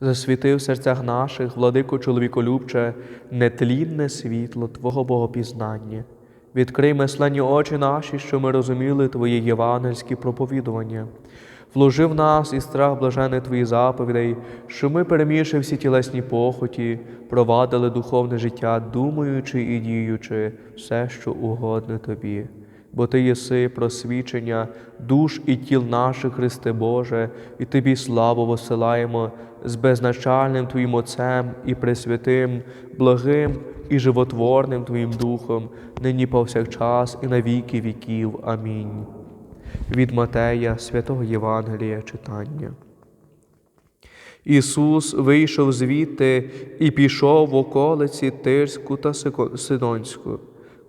Засвіти в серцях наших, владико чоловіколюбче, нетлінне світло Твого Богопізнання. Відкрий мисленні очі наші, що ми розуміли Твої євангельські проповідування. Вложи в нас і страх блажений Твої заповідей, що ми, перемігши всі тілесні похоті, провадили духовне життя, думаючи і діючи все, що угодне Тобі. Бо Ти єси просвічення душ і тіл наших, Христе Боже, і Тобі славу посилаємо з безначальним Твоїм Отцем і Пресвятим, благим і животворним Твоїм Духом, нині повсякчас і на віки віків. Амінь. Від Матея, святого Євангелія читання. Ісус вийшов звідти і пішов в околиці Тирську та Сидонську.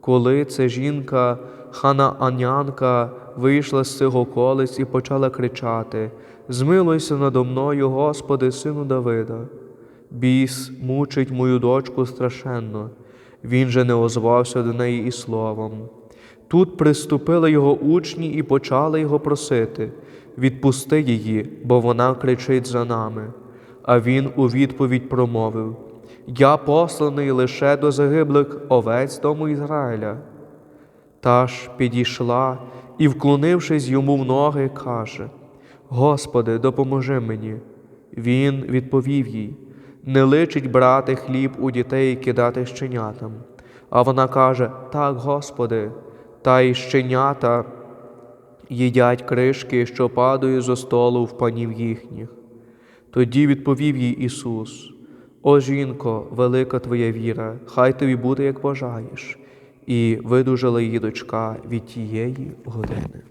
Коли ця жінка, ханаанянка, вийшла з цих околиць і почала кричати: Змилуйся надо мною, Господи, сину Давида. Біс мучить мою дочку страшенно. Він же не озвався до неї і словом. Тут приступили його учні і почали його просити відпусти її, бо вона кричить за нами. А він у відповідь промовив: Я посланий лише до загиблих овець дому Ізраїля. Та ж підійшла і, вклонившись йому в ноги, каже: Господи, допоможи мені. Він відповів їй: Не личить брати хліб у дітей і кидати щенятам. А вона каже: Так, Господи, та й щенята їдять кришки, що падають зо столу в панів їхніх. Тоді відповів їй Ісус: О жінко, велика твоя віра, хай тобі буде, як бажаєш. І видужала її дочка від тієї години.